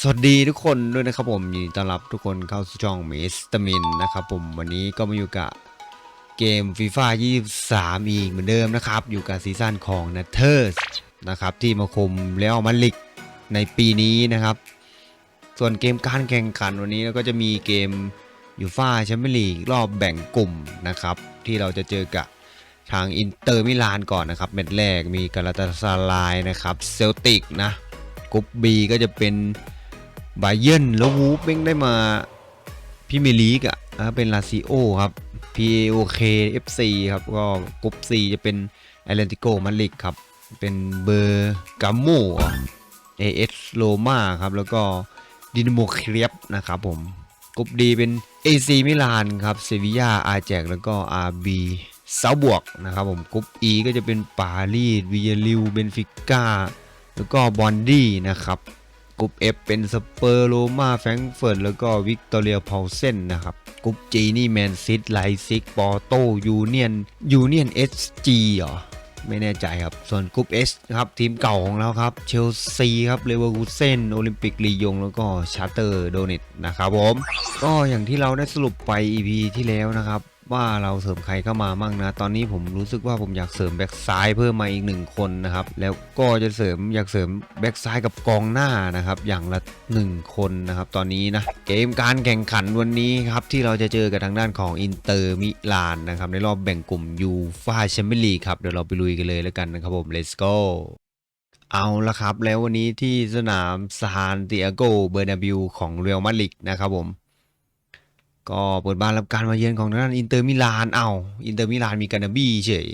สวัสดีทุกคนด้วยนะครับผมยินดีต้อนรับทุกคนเข้าสู่ช่องมิสเตอร์มินนะครับผมวันนี้ก็มาอยู่กับเกมฟีฟ่า23 อีกเหมือนเดิมนะครับ อยู่กับซีซั่นของ n a t e r s นะครับที่มาคุมแล้วมาลิกในปีนี้นะครับ ส่วนเกมการแข่งขันวันนี้เราก็จะมีเกมยูฟ่าแชมเปี้ยนลีกรอบแบ่งกลุ่มนะครับ ที่เราจะเจอกับทางอินเตอร์มิลานก่อนนะครับเม็ดแรกมีกาลาตาซาลายนะครับเซลติกนะกรุ๊ป B ก็จะเป็น บาเยนแล้ววูฟเม่งได้มาพิเมร์ลีกอะนะเป็นลาซิโอครับ PAOK FC ครับ ก็กรุ๊ป C จะเป็นแอตเลติโกมาดริดครับ เป็นเบอร์กาโม AS โ o มาครับ แล้วก็ดินโมเครียบนะครับผมกรุ๊ป D เป็น AC มิลานครับเซบียาอาแจกแล้วก็ RB เซาบวกนะครับผมกรุ๊ป E ก็จะเป็นปารีสวิเยลิวเบนฟิก้าแล้วก็บอนดี้นะครับ กรุ๊ป F เป็นสเปอร์โรมาแฟรงเฟิร์ตแล้วก็วิกตอเรียพาวเซนนะครับกรุ๊ป G นี่แมนซิตไลซิกปอโตยูเนียนยูเนียนเอสจีเหรอไม่แน่ใจครับ ส่วนกรุ๊ป S ครับ ทีมเก่าของเราครับ เชลซีครับเลเวอร์คูเซนโอลิมปิกลียง แล้วก็ชาร์เตอร์โดเนตนะครับผม ก็อย่างที่เราได้สรุปไป EP ที่แล้วนะครับ ว่าเราเสริมใครเข้ามามั่งนะ ตอนนี้ผมรู้สึกว่าผมอยากเสริมแบ็กซ้ายเพิ่มมาอีกหนึ่งคนนะครับ แล้วก็จะเสริมอยากเสริมแบ็กซ้ายกับกองหน้านะครับ อย่างละหนึ่งคนนะครับ ตอนนี้นะ เกมการแข่งขันวันนี้ครับที่เราจะเจอกับทางด้านของอินเตอร์มิลานนะครับ ในรอบแบ่งกลุ่มยูฟาแชมเปี้ยนลีกครับ เดี๋ยวเราไปลุยกันเลยแล้วกันนะครับผม let's go เอาละครับ แล้ววันนี้ที่สนามซานติอาโกเบอร์นาบิวของเรอัลมาดริดนะครับผม ก็เปิดบ้านรับการมาเยือนของทางด้านอินเตอร์มิลานเอาอินเตอร์มิลานมีกานาบี้เฉย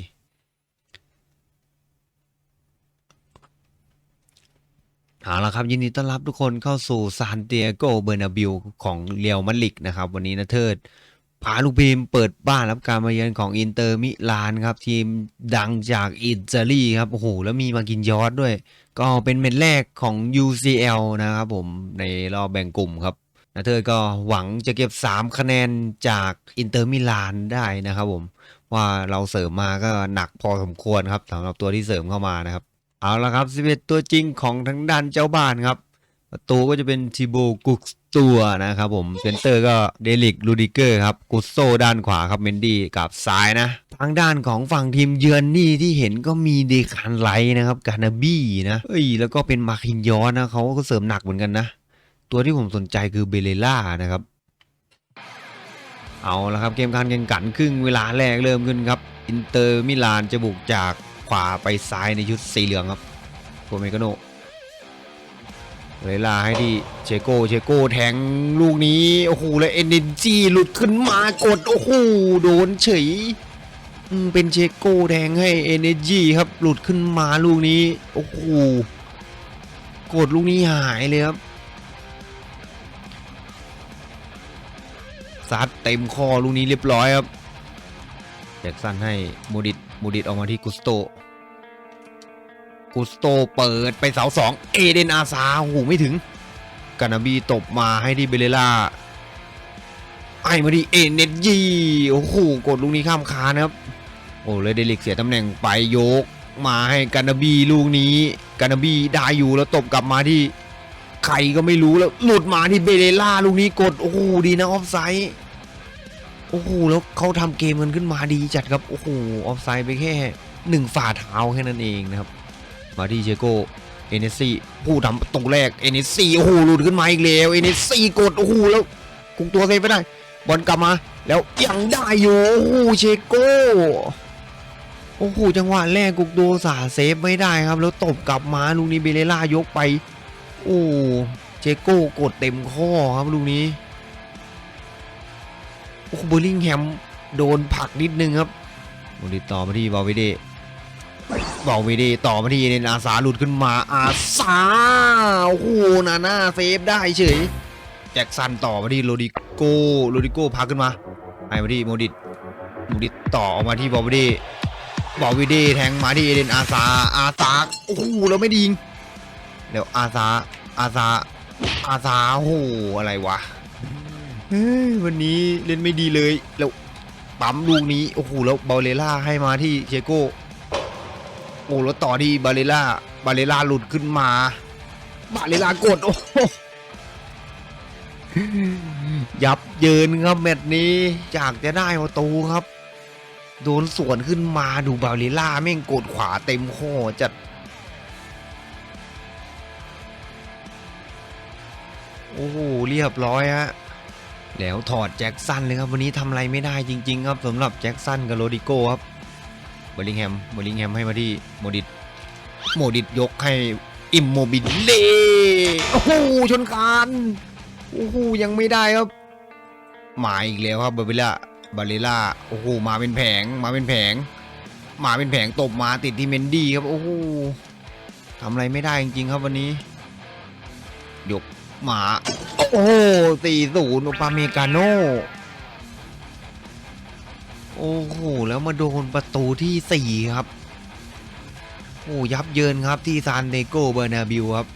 เอาละครับยินดีต้อนรับทุกคนเข้าสู่ซานเตียโกเบอร์นาบิวของเรียวมาดริดนะครับ วันนี้นะเทิดพาลูกพีมเปิดบ้านรับการมาเยือนของอินเตอร์มิลานครับ ทีมดังจากอิตาลีครับโอ้โหแล้วมีมากินยอดด้วย ก็เป็นเม็ดแรกของ UCL นะครับผมในรอบแบ่งกลุ่มครับ นะเธอก็หวังจะเก็บ 3 คะแนนจากอินเตอร์มิลานได้นะครับผม ว่าเราเสริมมาก็หนักพอสมควรครับสำหรับตัวที่เสริมเข้ามานะครับ เอาละครับ 11 ตัวจริงของทั้งด้านเจ้าบ้านครับประตูก็จะเป็นทิโบกุกตัวนะครับผมเซนเตอร์ก็เดลิกลูดิเกอร์ครับกุสโซด้านขวาครับเมนดี้กับซ้ายนะ ทางด้านของฝั่งทีมเยือนนี่ที่เห็นก็มีเดคานไลท์นะครับกานาบี้นะเอ้ยแล้วก็เป็นมาคินยอนนะเขาก็เสริมหนักเหมือนกันนะ ตัวที่ผมสนใจคือเบเลล่านะครับ เอาละครับเกมการแข่งขันครึ่งเวลาแรกเริ่มขึ้นครับ อินเตอร์มิลานจะบุกจากขวาไปซ้ายในชุดสีเหลืองครับโกเมกโนเวลาให้ที่เชโกเชโกแทงลูกนี้ โอ้โห แล้วเอเนจีหลุดขึ้นมากด โอ้โห โดนเฉยเป็นเชโกแทงให้เอเนจีครับ หลุดขึ้นมาลูกนี้ โอ้โห กดลูกนี้หายเลยครับ ซัดเต็มคอลูกนี้เรียบร้อยครับแจ็คสันให้มูดิตมูดิตออกมาที่กุสโตกุสโตเปิดไปเสาสองเอเดนอาซาโอ้โหไม่ถึงกานาบีตบมาให้ที่เบเลล่าไอ้มาที่เอเนจีโอ้โหกดลูกนี้ข้ามคานครับโอ้เลยเดลิกเสียตำแหน่งไปโยก มาให้กานาบีลูกนี้กานาบีได้อยู่แล้วตบกลับมาที่ ใครก็ไม่รู้แล้ว หลุดมาที่เบเลล่าลูกนี้กด โอ้โหดีนะออฟไซด์โอ้โหแล้วเขาทำเกมกันขึ้นมาดีจัดครับ โอ้โหออฟไซด์ไปแค่หนึ่งฝ่าเท้าแค่นั้นเองนะครับ มาที่เชโกเอเนซีผู้ทำประตูแรกเอเนซีโอ้โหหลุดขึ้นมาอีกแล้วเอเนซีกดโอ้โหแล้วกุงตัวเซฟไม่ได้ บอลกลับมา แล้วยังได้อยู่โอ้โหเชโกโอ้โหจังหวะแรกกุกโดสาเซฟไม่ได้ครับ แล้วตบกลับมาลูกนี้เบเลล่ายกไป โอ้เจโก้กดเต็มข้อครับลูกนี้ โอ้เบอร์ลิงแฮมโดนผลักนิดนึงครับโมดิต่อมาที่บาวิเดบาวิเดต่อมาที่เนนอาสาหลุดขึ้นมาอาสาโอ้โหนาหน่าเซฟได้เฉยแจ็คสันต่อมาที่โรดิโกโรดิโกพาขึ้นมาให้มาที่โมดิตโมดิตต่อออกมาที่บาวิเดบาวิเดแทงมาที่เอเดนอาซาอาซาโอ้โหแล้วไม่ดียิง เดี๋ยวอาซาอาซาอาซาโอ้โหอะไรวะเฮ้ยวันนี้เล่นไม่ดีเลยแล้วปั๊มลูกนี้โอ้โหแล้วบาเลล่าให้มาที่เชโก้โอ้แล้วต่อที่บาเลล่าบาเลล่าหลุดขึ้นมา บาเลล่ากดโอ้โหยับเยินครับแมตช์นี้จากจะได้ประตูครับ โดนสวนขึ้นมาดูบาลิล่าแม่งกดขวาเต็มข้อจัด โอ้โหเรียบร้อยฮะแล้วถอดแจ็คสันเลยครับวันนี้ทำอะไรไม่ได้จริง ๆ ครับสำหรับแจ็คสันกับโรดิโก้ครับเบอร์ลิงแฮมเบอร์ลิงแฮมให้มาที่โมดิตโมดิตยกให้อิมโมบิเล่โอ้โหชนคานโอ้โหยังไม่ได้ครับมาอีกแล้วครับบาเบล่าบาเลล่าโอ้โหมาเป็นแผงมาเป็นแผงมาเป็นแผงตบมาติดที่เมนดี้ครับโอ้โหทำอะไรไม่ได้จริงๆครับวันนี้ยก หมา โอ้โหสี่ศูนย์ปาเมกาโนโอ้โห แล้วมาโดนประตูที่สี่ครับ โอ้ยับเยินครับที่ซานเดโกเบอร์นาบิวครับ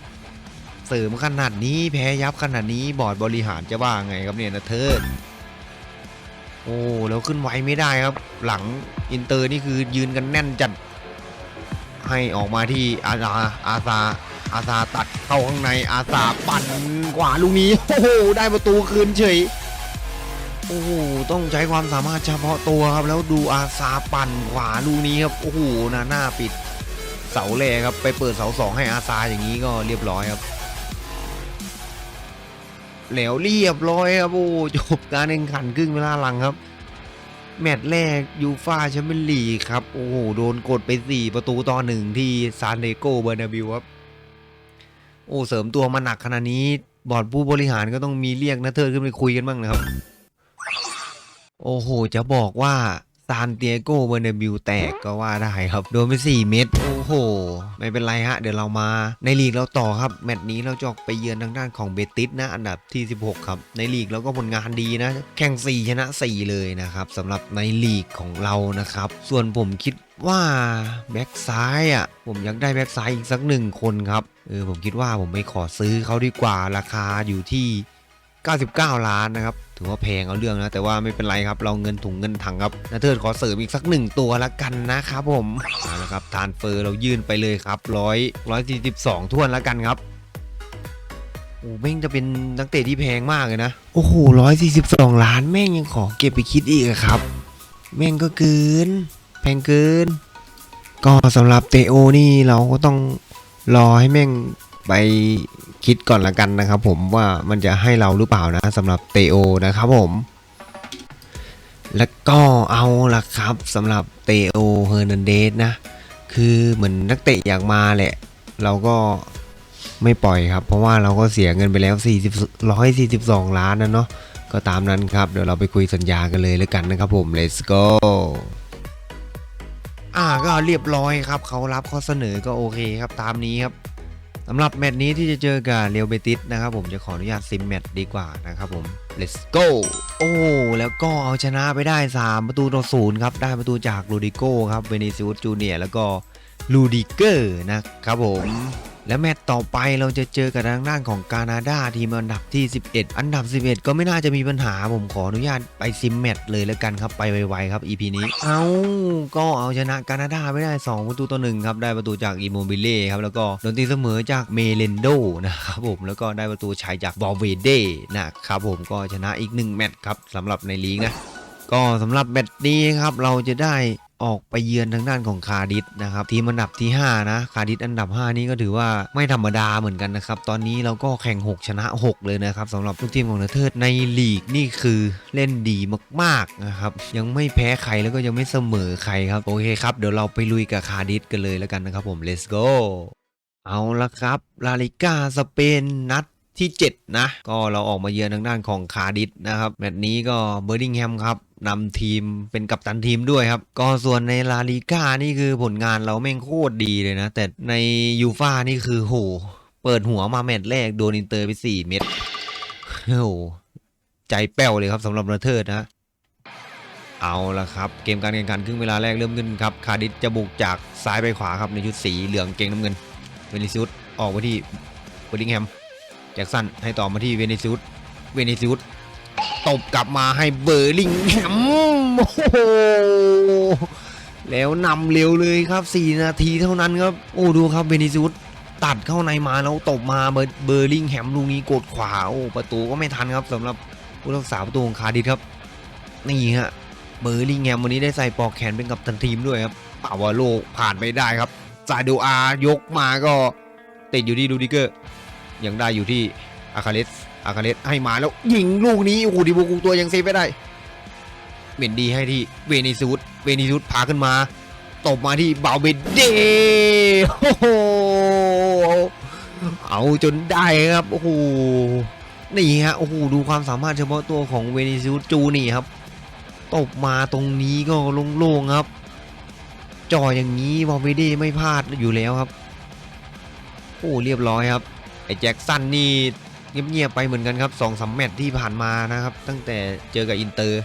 เสริมขนาดนี้แพ้ยับขนาดนี้บอร์ดบริหารจะว่าไงครับเนี่ยนะเทิร์โอ้แล้วขึ้นไวไม่ได้ครับ หลังอินเตอร์นี่คือยืนกันแน่นจัดให้ออกมาที่อาซาอาซา อาซาตัดเข้าข้างในอาซาปั่นกว่าลูกนี้โอ้โหได้ประตูคืนเฉยโอ้โหต้องใช้ความสามารถเฉพาะตัวครับ แล้วดูอาซาปั่นขวาลูกนี้ครับโอ้โหหน้าหน้าปิดเสาแรกครับไปเปิดเสาสองให้อาซาอย่างนี้ก็เรียบร้อยครับแล้วเรียบร้อยครับโอ้จบการแข่งขันครึ่งเวลาหลังครับ แมตช์แรกยูฟาแชมเปี้ยนลีกครับ โอ้โห โดนกดไป 4 ประตูต่อหนึ่งที่ซานเดโกเบอร์นาบิวครับ โอ้เสริมตัวมาหนักขนาดนี้ บอร์ดผู้บริหารก็ต้องมีเรียกนะเธอขึ้นไปคุยกันบ้างนะครับ โอ้โห จะบอกว่าซานเตียโกเบอร์นบิวแตกก็ว่าได้ครับ โดนไป 4 เม็ดโอ้โห ไม่เป็นไรฮะ เดี๋ยวเรามาในลีกเราต่อครับ แมตช์นี้เราจะไปเยือนทางด้านของเบติสนะ อันดับที่ 16 ครับ ในลีกเราก็ผลงานดีนะ แข่ง 4 ชนะ 4 เลยนะครับสำหรับในลีกของเรานะครับ ส่วนผมคิดว่าแบ็กซ้ายอะผมอยากได้แบ็กซ้ายอีกสักหนึ่งคนครับ เออผมคิดว่าผมไปขอซื้อเขาดีกว่าราคาอยู่ที่ 99 ล้านนะครับ ถือว่าแพงเอาเรื่องนะแต่ว่าไม่เป็นไรครับ เราเงินถุงเงินถังครับนาเทิดขอเสริมอีกสักหนึ่งตัวละกันนะครับผมเอาละครับทานเฟอร์เรายื่นไปเลยครับร้อยร้อยสี่สิบสองท่วนละกันครับโอ้แม่งจะเป็นนักเตะที่แพงมากเลยนะโอ้โหร้อยสี่สิบสองล้านแม่งยังขอเก็บไปคิดอีกครับ แม่งก็เกิน แพงเกิน ก็สำหรับเตโอนี่เราก็ต้อง รอให้แม่งไปคิดก่อนละกันนะครับ ผมว่ามันจะให้เราหรือเปล่านะสำหรับเตโอนะครับผม แล้วก็เอาละครับสำหรับเตโอเฮอร์นันเดสนะ คือเหมือนนักเตะอยากมาแหละ เราก็ไม่ปล่อยครับ เพราะว่าเราก็เสียเงินไปแล้ว 40 142 ล้านนะเนาะก็ตามนั้นครับ เดี๋ยวเราไปคุยสัญญากันเลยแล้วกันนะครับผม let's go ก็เรียบร้อยครับเขารับข้อเสนอก็โอเคครับตามนี้ครับสำหรับแมตช์นี้ที่จะเจอกับเรียวเบติสนะครับผมจะขออนุญาตซิมแมตช์ดีกว่านะครับผม let's go โอ้แล้วก็เอาชนะไปได้ 3 ประตูต่อศูนย์ครับได้ประตูจากลูดิโก้ครับเวนิซิอุสจูเนียร์แล้วก็ลูดิเกอร์นะครับผม และแมตช์ต่อไปเราจะเจอกับทางด้านของกานาดาทีมอันดับที่ 11 อันดับ 11 ก็ไม่น่าจะมีปัญหาผมขออนุญาตไปซิมแมตช์เลยแล้วกันครับไปไวๆครับ EP นี้ เอาก็เอาชนะกานาดาไม่ได้ 2 ประตูต่อหนึ่งครับได้ประตูจากอิโมบิเล่ครับแล้วก็โดนตีเสมอจากเมเลนโดนะครับผมแล้วก็ได้ประตูชัยจากบอลเวเดนะครับผมก็ชนะอีก 1 แมตช์ครับสำหรับในลีกนะก็สำหรับแมตช์นี้ครับเราจะได้ ออกไปเยือนทางด้านของคาร์ดิสนะครับทีมอันดับที่ 5 นะคาร์ดิสอันดับ 5 นี้ก็ถือว่าไม่ธรรมดาเหมือนกันนะครับ ตอนนี้เราก็แข่ง 6 ชนะ 6 เลยนะครับสำหรับทุกทีมของเนเธอร์ในลีกนี่คือเล่นดีมากๆนะครับยังไม่แพ้ใครแล้วก็ยังไม่เสมอใครครับโอเคครับเดี๋ยวเราไปลุยกับคาร์ดิสกันเลยแล้วกันนะครับผม let's go เอาละครับลาลิก้าสเปนนัดที่ 7 นะ ก็เราออกมาเยือนทางด้านของคาร์ดิสนะครับแมตช์นี้ก็เบอร์ดิงแฮมครับ นำทีมเป็นกัปตันทีมด้วยครับ ก็ส่วนในลาลิก้านี่คือผลงานเราแม่งโคตรดีเลยนะ แต่ในยูฟานี่คือโห เปิดหัวมาแมตช์แรกโดนอินเตอร์ไป 4 เม็ดโอ้โหใจแป้วเลยครับสำหรับนาเทิร์ดนะเอาละครับ เกมการแข่งขันครึ่งเวลาแรกเริ่มขึ้นครับ คาร์ดิสจะบุกจากซ้ายไปขวาครับในชุดสีเหลืองเกงน้ำเงิน เวนิซิอุสออกมาที่เบอร์ดิงแฮมแจ็คสันให้ต่อมาที่เวนิซิอุสเวนิซิอุส ตบกลับมาให้เบอร์ลิงแฮมโอ้โหแล้วนำเร็วเลยครับ 4 นาทีเท่านั้นครับ โอ้ดูครับเวนิซิอุสตัดเข้าในมาแล้วตบมาเบอร์เบอร์ลิงแฮมลูกนี้กดขวาโอ้ประตูก็ไม่ทันครับสำหรับผู้รักษาประตูของคาร์ดิฟครับ นี่ฮะเบอร์ลิงแฮมวันนี้ได้ใส่ปอกแขนเป็นกับตันทีมด้วยครับปาวาโลผ่านไปได้ครับซาดูอายกมาก็ติดอยู่ที่ดูดิเกอร์ยังได้อยู่ที่อาคาเลส อาคาเลสให้มาแล้วยิงลูกนี้โอ้โหดิบูกุงตัวยังเซฟไม่ได้เมนดีให้ที่เวนิซูดเวนิซูดพาขึ้นมาตบมาที่บาเบเดโอ้โหเอาจนได้ครับโอ้โหนี่ฮะโอ้โหดูความสามารถเฉพาะตัวของเวนิซูดจูนี่ครับตบมาตรงนี้ก็โล่งๆครับจ่ออย่างนี้บาเบเดไม่พลาดอยู่แล้วครับ โอ้เรียบร้อยครับ ไอ้แจ็คสันนี่ เงียบๆไปเหมือนกันครับสองสามแมตช์ที่ผ่านมานะครับ ตั้งแต่เจอกับอินเตอร์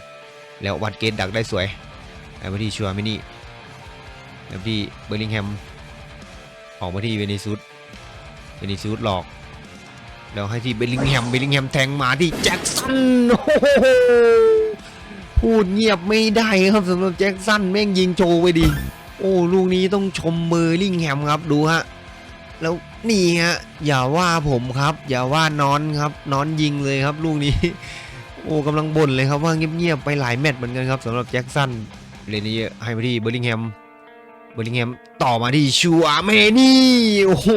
แล้ววัดเกตดักได้สวยไอ้มที่ชัวร์มินี่แล้วที่เบอร์ลิงแฮมออกมาที่เวนิซุสเวนิซุสหลอกแล้วให้ที่เบลลิงแฮมเบลลิงแฮมแทงมาที่แจ็คสันโอ้โหพูดเงียบไม่ได้ครับสำหรับแจ็คสันแม่งยิงโชว์ไปดี โอ้ลูกนี้ต้องชมเบอร์ลิงแฮมครับดูฮะ แล้วนี่ฮะอย่าว่าผมครับ อย่าว่านอนครับ นอนยิงเลยครับ ลูกนี้ โอ้กำลังบ่นเลยครับว่าเงียบๆไปหลายแมตช์เหมือนกันครับสำหรับแจ็คสันเลนนี้ให้มาที่เบอร์ลิงแฮมเบอร์ลิงแฮมต่อมาที่ชัวเมนี่โอ้โห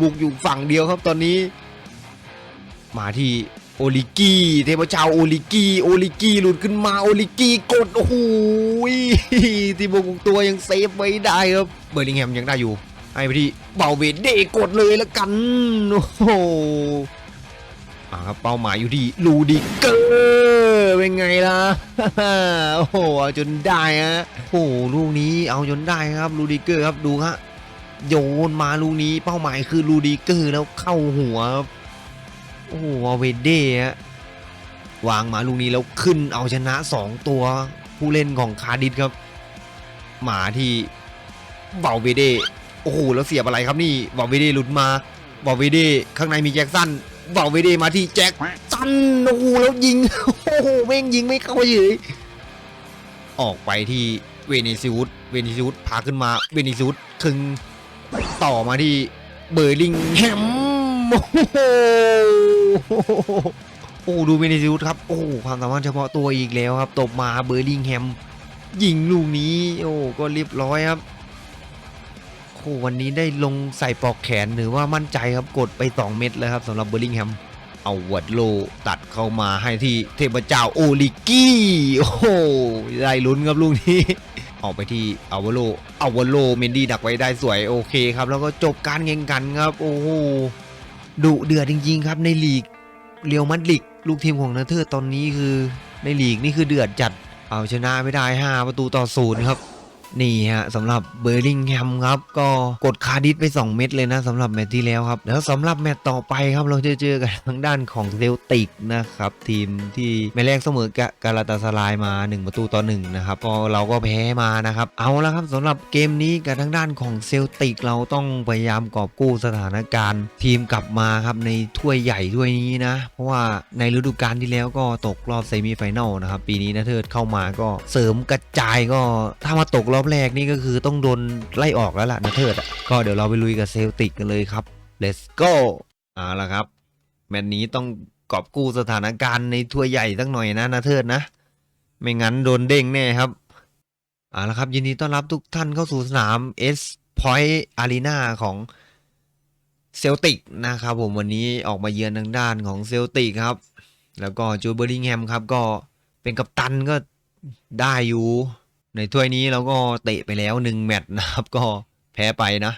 บุกอยู่ฝั่งเดียวครับตอนนี้ มาที่โอลิกี้เทพเจ้าโอลิกี้โอลิกี้หลุดขึ้นมาโอลิกี้กดโอ้โหที่บุกตัวยังเซฟไว้ได้ครับเบอร์ลิงแฮมยังได้อยู่ ให้ไปที่เบาเวดเดกดเลยแล้วกันโอ้โหอ่าครับเป้าหมายอยู่ที่ลูดิเกอร์เป็นไงล่ะโอ้โหเอาจนได้ฮะโอ้โหลูกนี้เอาจนได้ครับลูดิเกอร์ครับดูฮะโยนมาลูกนี้เป้าหมายคือลูดิเกอร์แล้วเข้าหัวโอ้โหวเวดเดฮะวางมาลูกนี้แล้วขึ้นเอาชนะ 2 ตัวผู้เล่นของคาร์ดิฟครับ หมาที่เบาเวเด โอ้โหแล้วเสียบอะไรครับนี่วอลเวเดหลุดมาวอลเวเดข้างในมีแจ็คสันวอลเวเดมาที่แจ็คสันโอ้โหแล้วยิงโอ้โหแม่งยิงไม่เข้าเฉยออกไปที่เวนิซิอุสเวนิซิอุสพาขึ้นมาเวนิซิอุสคึงต่อมาที่เบอร์ลิงแฮมโอ้โหโอ้โหดูเวนิซิอุสครับโอ้ความสามารถเฉพาะตัวอีกแล้วครับตบมาเบอร์ลิงแฮมยิงลูกนี้ โอ้ก็เรียบร้อยครับ โอ้วันนี้ได้ลงใส่ปลอกแขนหรือว่ามั่นใจครับกดไป 2 เม็ดเลยครับสำหรับเบอร์ลิงแฮมเอาวัดโลตัดเข้ามาให้ที่เทพเจ้าโอลิกี้ โอ้โหได้ลุ้นครับลูกนี้ ออกไปที่อาวโลอาวโลเมนดี้ดักไว้ได้สวยโอเคครับ แล้วก็จบการแข่งขันครับ โอ้โหดุเดือดจริง ๆ ครับในลีกเรียวมัดลิก ลูกทีมของนาเธอร์ตอนนี้คือในลีกนี่คือเดือดจัดเอาชนะไม่ได้ 5 ประตูต่อศูนย์ครับ นี่ฮะสำหรับเบอร์ลิงแฮมครับ ก็กดคาร์ดิสไป 2 เม็ดเลยนะสำหรับแมตช์ที่แล้วครับ แล้วสำหรับแมตช์ต่อไปครับเราจะเจอกันทางด้านของเซลติกนะครับ ทีมที่แมตช์แรกเสมอกับกาลาตาสลายมา 1 ประตูต่อ1นะครับก็เราก็แพ้มานะครับเอาละครับสำหรับเกมนี้กับทางด้านของเซลติกเราต้องพยายามกอบกู้สถานการณ์ ทีมกลับมาครับในถ้วยใหญ่ถ้วยนี้นะ เพราะว่าในฤดูกาลที่แล้วก็ตกรอบเซมิไฟแนลนะครับปีนี้นะเทิดเข้ามาก็เสริมกระจายก็ถ้ามาตกรอบแรกนี่ก็คือต้องโดนไล่ออกแล้วล่ะนะเทิดอะก็เดี๋ยวเราไปลุยกับเซลติกกันเลยครับ let's go เอาละครับ แมตช์นี้ต้องกอบกู้สถานการณ์ในถ้วยใหญ่สักหน่อยนะนะเทิดนะ ไม่งั้นโดนเด้งแน่ครับเอาละครับยินดีต้อนรับทุกท่านเข้าสู่สนาม S Point Arena ของเซลติกนะครับผมวันนี้ออกมาเยือนทางด้านของเซลติกครับ แล้วก็จูเบอร์ลิงแฮมครับก็เป็นกัปตันก็ได้อยู่ ในถ้วยนี้เราก็เตะไปแล้วหนึ่งแมตช์นะครับ ก็แพ้ไปนะ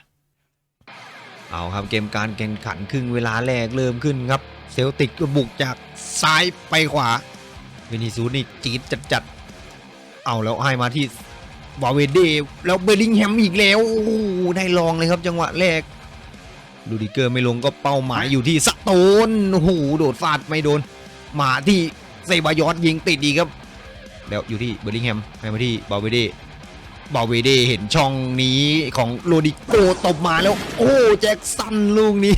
เอาครับเกมการแข่งขันครึ่งเวลาแรกเริ่มขึ้นครับ เซลติกก็บุกจากซ้ายไปขวาเวนิซูนี่จีดจัดๆ เอาแล้วให้มาที่วาเวเดแล้วเบอร์ลิงแฮมอีกแล้วโอ้โหได้ลองเลยครับจังหวะแรกลูดิเกอร์ไม่ลงก็เป้าหมายอยู่ที่สโตนโอ้โหโดดฟาดไม่โดน มาที่เซบายอสยิงติดดีครับ แล้วอยู่ที่เบอร์ลิงแฮมให้มาที่บาเวเดบาเวเดเห็นช่องนี้ของโรดิโกตบมาแล้ว โอ้แจ็คสันลูกนี้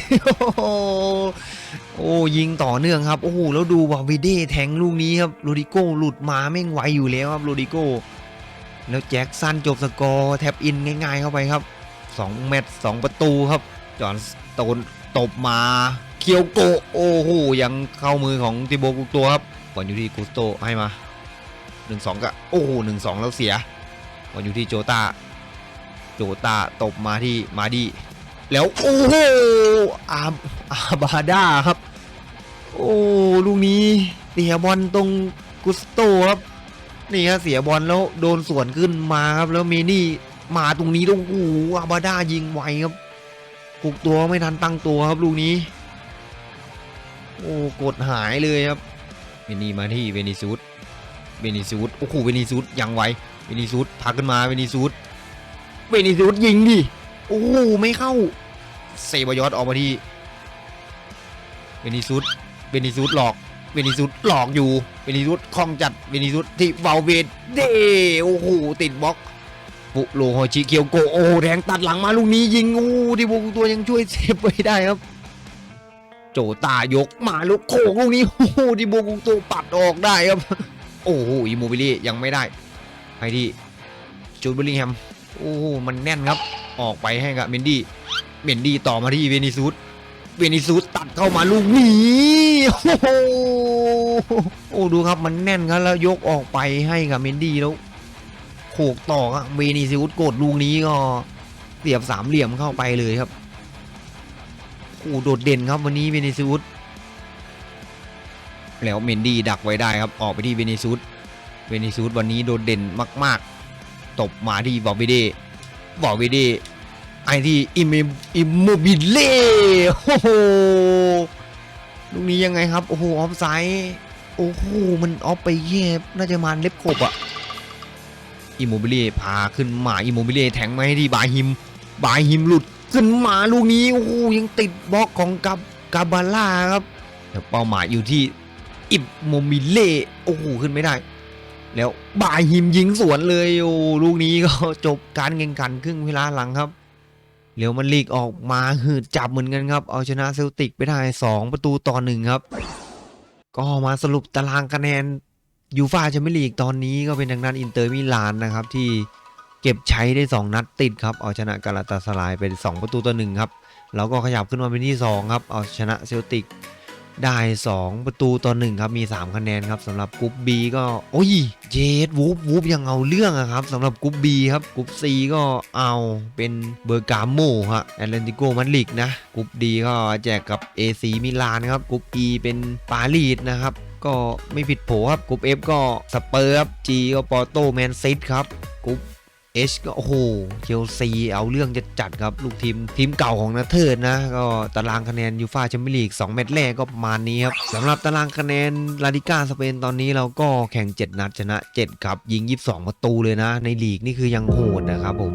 โอ้ยิงต่อเนื่องครับ โอ้แล้วดูบาเวเดแทงลูกนี้ครับโรดิโกหลุดมาแม่งไวอยู่แล้วครับโรดิโกแล้วแจ็คสันจบสกอร์แท็บอินง่ายๆเข้าไปครับ2แมตช์2ประตูครับ จอห์นสโตนตบมาเคียวโกโอ้โหยังเข้ามือของติโบกุตัวครับบอลอยู่ที่กุสโตให้มา 1นสองก็ โอ้โหหนึ่งสองแล้วเสียบอลอยู่ที่โจตาโจตาตบมาที่มาดี แล้ว โอ้โหอาอาบาดาครับ โอ้ลูกนี้เสียบอลตรงกุสโตครับ นี่ฮะเสียบอลแล้วโดนสวนขึ้นมาครับ แล้วเมนี่มาตรงนี้ตรงโอ้โหอาบาดายิงไวครับปลุกตัวไม่ทันตั้งตัวครับลูกนี้ โอ้กดหายเลยครับเมนี่มาที่เวนิซูส เวนิซูสโอ้โหเวนิซูสยังไวเวนิซูสพักขึ้นมาเวนิซูสเวนิซูสยิงดิโอ้โหไม่เข้าเซบายอสออกมาที่เวนิซุสเวนิซุสหลอกเวนิซุสหลอกอยู่เวนิซุสคล่องจัดเวนิซุสที่เบาเวดเด้โอ้โหติดบล็อกปุโรโฮชิเกียวโกโอ้แดงตัดหลังมาลูกนี้ยิงโอ้ที่บุกตัวยังช่วยเซฟไว้ได้ครับ โจตายกมาลูกโขกลูกนี้โอ้โหที่บุกตัวปัดออกได้ครับ โอ้โหอิโมบิลี่ยังไม่ได้ให้ที่จูดเบลลิงแฮมโอ้โหมันแน่นครับ ออกไปให้กับเมนดี้เมนดี้ต่อมาที่เวนิซุสเวนิซุสตัดเข้ามาลูกนี้โอ้โหโอ้ดูครับมันแน่นครับแล้วยกออกไปให้กับเมนดี้แล้วโขกต่อครับเวนิซุสกดลูกนี้ก็เสียบสามเหลี่ยมเข้าไปเลยครับโอ้โดดเด่นครับวันนี้เวนิซุส แล้วเมนดี้ดักไว้ได้ครับออกไปที่เวนิซุสเวนิซุสวันนี้โดดเด่นมาก ๆ ตบมาที่บอบิเดบอบิเดไอที่อิมอิมโมบิเล่โอ้โหลูกนี้ยังไงครับ โอ้โหออฟไซด์โอ้โหมันออฟไปแย่น่าจะมาเล็บขบอะอิมโมบิเล่พาขึ้นมาอิมโมบิเล่แทงมาให้ที่บาฮิม บาฮิมหลุดขึ้นมาลูกนี้โอ้โหยังติดบล็อกของกับกาบาล่าครับแต่เป้าหมายอยู่ที่ อิมโมบิเล่โอ้โหขึ้นไม่ได้ แล้วบายฮิมยิงสวนเลยโอ้ลูกนี้ก็จบการแข่งขันครึ่งเวลาหลังครับเรียวมันลีกออกมาหืดจับเหมือนกันครับ เอาชนะเซลติกไปได้ 2 ประตูต่อหนึ่งครับ ก็มาสรุปตารางคะแนนยูฟ่าแชมเปี้ยนลีกตอนนี้ก็เป็นทางด้านอินเตอร์มิลานนะครับ ที่เก็บใช้ได้ 2 นัดติดครับ เอาชนะกาลาตาสลายเป็น 2 ประตูต่อหนึ่งครับ แล้วก็ขยับขึ้นมาเป็นที่ 2 ครับ เอาชนะเซลติก ได้ 2 ประตูต่อหนึ่งครับมี 3 คะแนนครับสำหรับกรุ๊ป B ก็โอ้ยเจดวูฟวูฟยังเอาเรื่องอะครับสำหรับกรุ๊ป B ครับกรุ๊ป C ก็เอาเป็นเบอร์กาโมฮะแอตเลนติโกมาดริดนะกรุ๊ป D ก็แจกกับ AC มิลานครับกรุ๊ป E เป็นปารีสนะครับก็ไม่ผิดโผครับกรุ๊ป F ก็สเปอร์ครับ G ก็ปอร์โตแมนซิตครับกรุ๊ป เอชก็โอ้โหเชลซีเอาเรื่องจะจัดครับ ลูกทีมทีมเก่าของนาเทิร์นนะ ก็ตารางคะแนนยูฟาแชมเปี้ยนลีก2เม็ดแรกก็ประมาณนี้ครับสำหรับตารางคะแนนลาลิก้าสเปนตอนนี้เราก็แข่ง 7 นัดชนะ 7 ครับ ยิง 22 ประตูเลยนะ ในลีกนี่คือยังโหดนะครับผม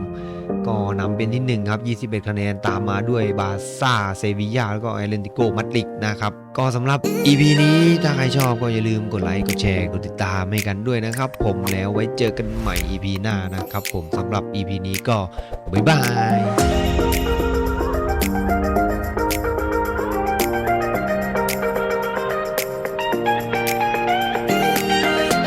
ก็นำเป็นที่ 1 ครับ 21 คะแนนตามมาด้วยบาร์ซ่าเซบียาแล้วก็เอเลนติโกมาดริดนะครับ ก็สำหรับ EP นี้ถ้าใครชอบก็อย่าลืมกดไลค์ กดแชร์ กดติดตามให้กันด้วยนะครับ ผมแล้วไว้เจอกันใหม่ EP หน้านะครับ ผมสำหรับ EP นี้ก็บ๊ายบาย